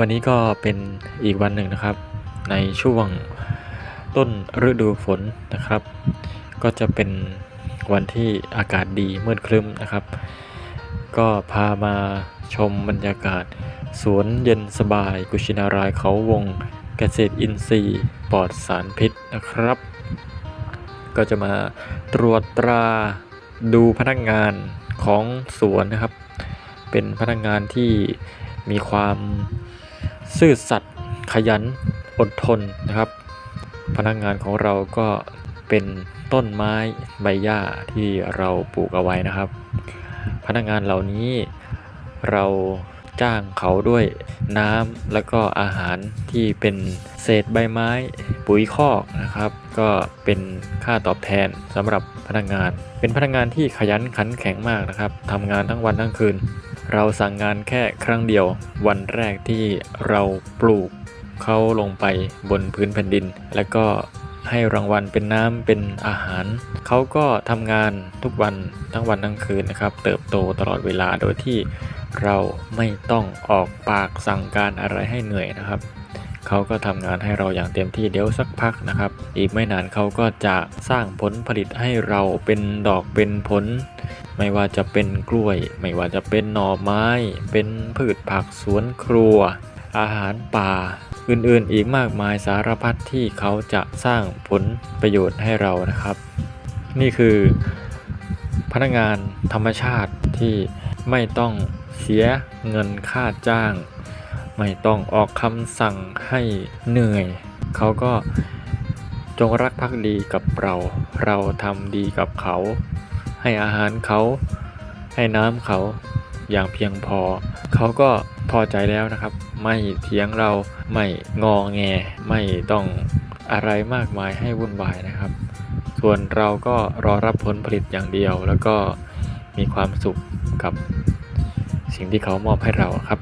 วันนี้ก็เป็นอีกวันหนึ่งนะครับ ในช่วงต้นฤดูฝนนะครับ ก็จะเป็นวันที่อากาศดีมืดครึ้มนะครับ ก็พามาชมบรรยากาศ สวนเย็นสบาย กุชินารายเขาวงเกษตรอินทรีย์ปลอดสารพิษนะครับ ก็จะมาตรวจตราดูพนักงานของสวนนะครับ เป็นพนักงานที่มีความ ซื่อสัตย์ขยันอดทนนะครับ พนักงานของเราก็เป็นต้นไม้ใบหญ้าที่เราปลูกเอาไว้นะครับ พนักงานเหล่านี้เราจ้างเขาด้วยน้ำแล้วก็อาหารที่เป็นเศษใบไม้ปุ๋ยคอกนะครับ ก็เป็นค่าตอบแทนสำหรับพนักงาน เป็นพนักงานที่ขยันขันแข็งมากนะครับทำงานทั้งวันทั้งคืน เราสั่งงานแค่ครั้งเดียว วันแรกที่เราปลูกเขาลงไปบนพื้นแผ่นดิน แล้วก็ให้รางวัลเป็นน้ำเป็นอาหาร เขาก็ทำงานทุกวันทั้งวันทั้งคืนนะครับ เติบโตตลอดเวลาโดยที่เราไม่ต้องออกปากสั่งการอะไรให้เหนื่อยนะครับเขาก็ทำงานให้เราอย่างเต็มที่เดี๋ยวสักพักนะครับ อีกไม่นานเขาก็จะสร้างผลผลิตให้เราเป็นดอกเป็นผล ไม่ว่าจะเป็นกล้วย ไม่ว่าจะเป็นหน่อไม้ เป็นพืชผักสวนครัว อาหารป่า อื่นๆ อีกมากมายสารพัดที่เขาจะสร้างผลประโยชน์ให้เรานะครับ นี่คือพนักงานธรรมชาติที่ไม่ต้องเสียเงินค่าจ้าง ไม่ต้องออกคำสั่งให้เหนื่อย เขาก็จงรักภักดีกับเรา เราทำดีกับเขา ให้อาหารเขา ให้น้ำเขาอย่างเพียงพอ เขาก็พอใจแล้วนะครับ ไม่เถียงเราไม่งองแง ไม่ต้องอะไรมากมายให้วุ่นวายนะครับ ส่วนเราก็รอรับผลผลิตอย่างเดียว แล้วก็มีความสุขกับสิ่งที่เขามอบให้เราครับ